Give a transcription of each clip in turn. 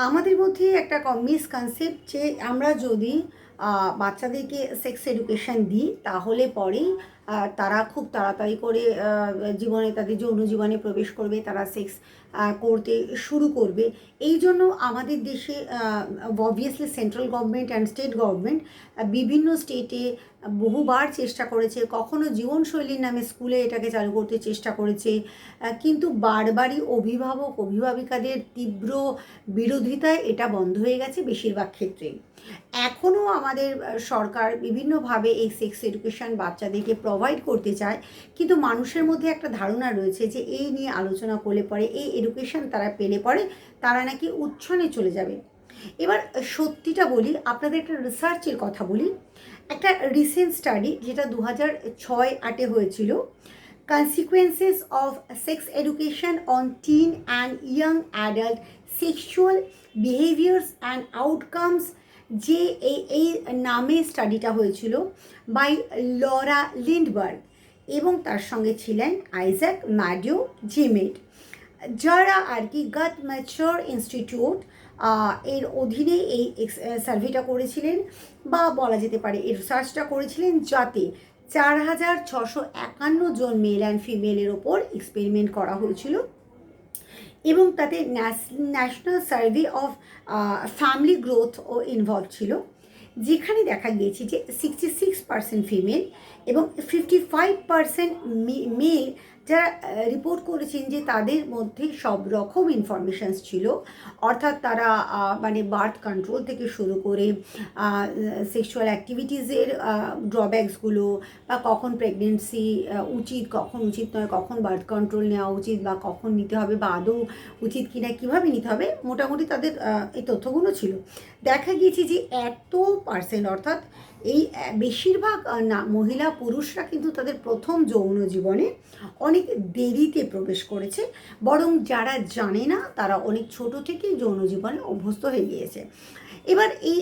আমাদের মধ্যে একটা মিসকনসেপ্ট যে আমরা যদি বাচ্চাদেরকে সেক্স এডুকেশন দিই, তাহলে পরেই তারা খুব তাড়াতাড়ি করে জীবনে, তাদের যৌন জীবনে প্রবেশ করবে, তারা সেক্স করতে শুরু করবে। এই জন্য আমাদের দেশে obviously central government and state government বিভিন্ন স্টেটে বহুবার চেষ্টা করেছে, কখনো জীবনশৈলীর নামে স্কুলে এটাকে চালু করতে চেষ্টা করেছে কিন্তু বারবারই অভিভাবক, অভিভাবিকাদের তীব্র বিরোধিতায় এটা বন্ধ হয়ে গেছে বেশিরভাগ ক্ষেত্রে এখনও আমাদের সরকার বিভিন্নভাবে এই সেক্স এডুকেশন বাচ্চাদেরকে প্রোভাইড করতে চায়। কিন্তু মানুষের মধ্যে একটা ধারণা রয়েছে যে, এই নিয়ে আলোচনা করলে পরে এই এডুকেশন তারা পেলে পরে তারা নাকি উচ্ছনে চলে যাবে। এবার সত্যিটা বলি, আপনাদের একটা রিসার্চের কথা বলি। একটা রিসেন্ট স্টাডি যেটা দু হাজার ছয় আটে হয়েছিল, consequences of sex education on teen and young adult sexual behaviours and outcomes যে এই এই নামে স্টাডিটা হয়েছিল বাই লরা লিন্ডবার্গ এবং তার সঙ্গে ছিলেন আইজ্যাক ম্যাডিও জিমেট যারা আর কি গাট ম্যাচর ইনস্টিটিউট এর অধীনে এই সার্ভেটা করেছিলেন বা বলা যেতে পারে এর রিসার্চটা করেছিলেন যাতে চার হাজার ছশো একান্ন জন মেল অ্যান্ড ফিমেলের ওপর এক্সপেরিমেন্ট করা হয়েছিল। এবং তাতে national survey of family growth O involve ছিল। যেখানে দেখা গিয়েছে যে সিক্সটি সিক্স পার্সেন্ট ফিমেল এবং ফিফটি ফাইভ পার্সেন্ট মেল যারা রিপোর্ট করেছেন যে তাদের মধ্যে সব রকম ইনফরমেশানস ছিল। অর্থাৎ তারা মানে বার্থ কন্ট্রোল থেকে শুরু করে সেক্সুয়াল অ্যাক্টিভিটিসের ড্রব্যাকসগুলো বা কখন প্রেগনেন্সি উচিত, কখন উচিত নয়, কখন বার্থ কন্ট্রোল নেওয়া উচিত বা কখন নিতে হবে বা আদৌ উচিত কি না কীভাবে নিতে হবে, মোটামুটি তাদের এই তথ্যগুলো ছিল। দেখা গিয়েছে যে এত পার্সেন্ট অর্থাৎ এই বেশিরভাগ না, মহিলা পুরুষরা কিন্তু তাদের প্রথম যৌন জীবনে অনেক দেরিতে প্রবেশ করেছে। বরং যারা জানে না, তারা অনেক ছোট থেকেই যৌন জীবনে অভ্যস্ত হয়ে গিয়েছে। এবার এই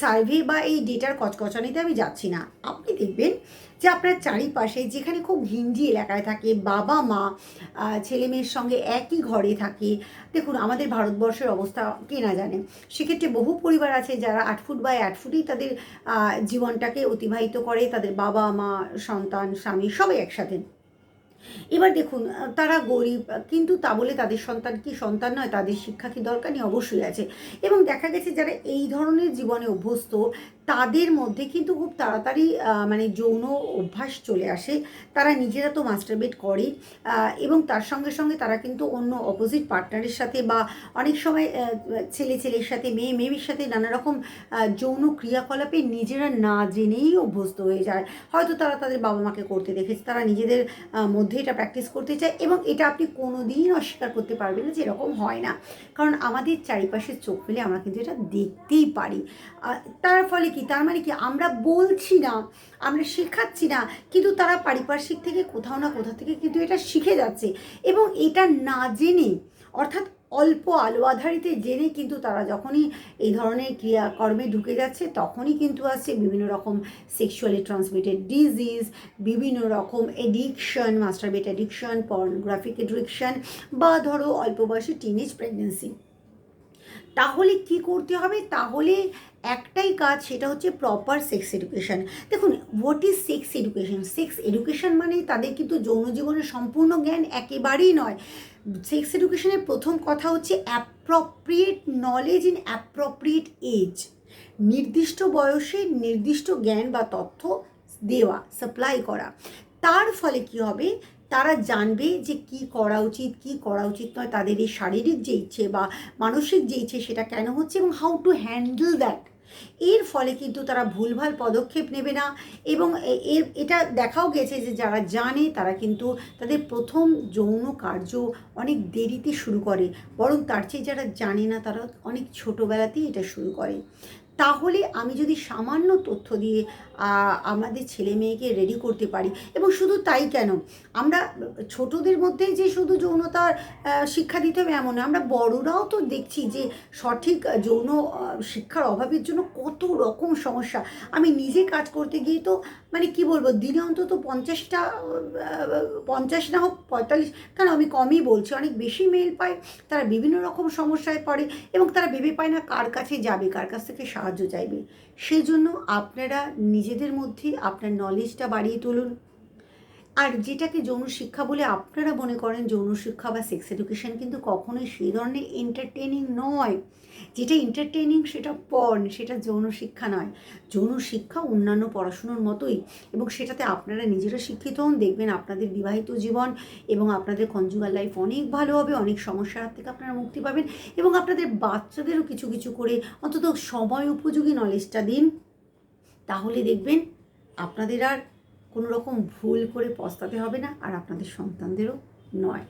সার্ভে বা এই ডেটার কচকচানিতে আমি যাচ্ছি না। আপনি দেখবেন যে আপনার চারিপাশে যেখানে খুব ঘিঞ্জি এলাকায় থাকে, বাবা মা ছেলে মেয়ের সঙ্গে একই ঘরে থাকে, দেখুন, আমাদের ভারতবর্ষের অবস্থা কে না জানে? সেক্ষেত্রে বহু পরিবার আছে যারা আট ফুট বাই আট ফুটেই তাদের জীবনটাকে অতিবাহিত করে তাদের বাবা, মা, সন্তান, স্বামী সবাই একসাথে। এবার দেখুন তারা গরিব, কিন্তু তা বলে তাদের সন্তান কি সন্তান নয়, তাদের শিক্ষা কি দরকার? নেই অবশ্যই আছে। এবং দেখা গেছে যারা এই ধরনের জীবনে অভ্যস্ত তাদের মধ্যে কিন্তু খুব তাড়াতাড়ি মানে যৌন অভ্যাস চলে আসে। তারা নিজেরা তো মাস্টারবেট করে এবং তার সঙ্গে সঙ্গে তারা কিন্তু অন্য অপোজিট পার্টনারের সাথে বা অনেক সময় ছেলে ছেলের সাথে, মেয়ে মেয়ের সাথে নানা রকম যৌন ক্রিয়াকলাপে নিজেরা না জেনেই অভ্যস্ত হয়ে যায়। হয়তো তারা তাদের বাবা মাকে করতে দেখেছে, তারা নিজেদের মধ্যে এটা প্র্যাকটিস করতে চায় এবং এটা আপনি কোনো দিন অস্বীকার করতে পারবেন না যে এরকম হয় না। কারণ আমাদের চারিপাশে চোখ মেলে আমরা কিন্তু এটা দেখতেই পারি। তার ফলে কি? তার মানে কি? আমরা বলছি না, আমরা শেখাচ্ছি না, কিন্তু তারা পারিপার্শ্বিক থেকে কোথাও না কোথাও থেকে কিন্তু এটা শিখে যাচ্ছে। এবং এটা না জেনে, অর্থাৎ অল্প আলো আধারিতে জেনে কিন্তু তারা যখনই এই ধরনের ক্রিয়াকর্মে ঢুকে যাচ্ছে, তখনই কিন্তু আসছে বিভিন্ন রকম সেক্সুয়ালি ট্রান্সমিটেড ডিজিজ বিভিন্ন রকম addiction masturbate addiction pornographic addiction বা ধরো অল্প বয়সে টিনেজ প্রেগনেন্সি তাহলে কি করতে হবে? তাহলে একটাই কাজ, সেটা হচ্ছে প্রপার সেক্স এডুকেশন দেখুন what is sex education sex education মানে তাদের কিন্তু যৌন জীবনের সম্পূর্ণ জ্ঞান একেবারেই নয়। সেক্স এডুকেশনের প্রথম কথা হচ্ছে appropriate knowledge in appropriate age নির্দিষ্ট বয়সে নির্দিষ্ট জ্ঞান বা তথ্য দেওয়া সাপ্লাই করা। তার ফলে কি হবে? তারা জানবে যে কি করা উচিত, কি করা উচিত নয়, তাদের এই শারীরিক যে ইচ্ছে বা মানসিক যে ইচ্ছে সেটা কেন হচ্ছে এবং হাউ টু হ্যান্ডেল দ্যাট এর ফলে কিন্তু তারা ভুলভাল পদক্ষেপ নেবে না এবং এর, এটা দেখাও গেছে যে যারা জানে তারা কিন্তু তাদের প্রথম যৌন কার্য অনেক দেরিতে শুরু করে, বরং তার চেয়ে যারা জানে না তারা অনেক ছোটোবেলাতেই এটা শুরু করে। তাহলে আমি যদি সামান্য তথ্য দিয়ে আমাদের ছেলে মেয়েকে রেডি করতে পারি। এবং শুধু তাই কেন? আমরা ছোটদের মধ্যে যে শুধু যৌনতার শিক্ষা দিতে হবে এমন আমরা বড়রাও তো দেখছি যে সঠিক যৌন শিক্ষার অভাবের জন্য কত রকম সমস্যা। আমি নিজে কাজ করতে গিয়ে তো মানে কি বলব, দিনে অন্তত পঞ্চাশটা পঞ্চাশ না হোক পঁয়তাল্লিশ, কেন আমি কমই বলছি, অনেক বেশি মেল পায়, তারা বিভিন্ন রকম সমস্যায় পড়ে এবং তারা ভেবে পায় না কার কাছে যাবে, কার কাছ থেকে সাহায্য চাইবে। সেই জন্য আপনারা নিজেদের মধ্যে আপনার নলেজটা বাড়িয়ে তুলুন। আর যেটাকে যৌন শিক্ষা বলে আপনারা মনে করেন, যৌন শিক্ষা বা সেক্স এডুকেশন কিন্তু কখনোই সেই ধরনের এন্টারটেনিং নয়। যেটা এন্টারটেনিং সেটা পর্ন সেটা যৌন শিক্ষা নয়। যৌন শিক্ষা অন্যান্য পড়াশুনোর মতোই এবং সেটাতে আপনারা নিজেরা শিক্ষিত হন, দেখবেন আপনাদের বিবাহিত জীবন এবং আপনাদের কনজুগাল লাইফ অনেক ভালো হবে, অনেক সমস্যার হাত থেকে আপনারা মুক্তি পাবেন এবং আপনাদের বাচ্চাদেরও কিছু কিছু করে অন্তত সময় উপযোগী নলেজটা দিন। তাহলে দেখবেন আপনাদের আর কোনো রকম ভুল করে পস্তাতে হবে না আর আপনাদের সন্তানদেরও নয়।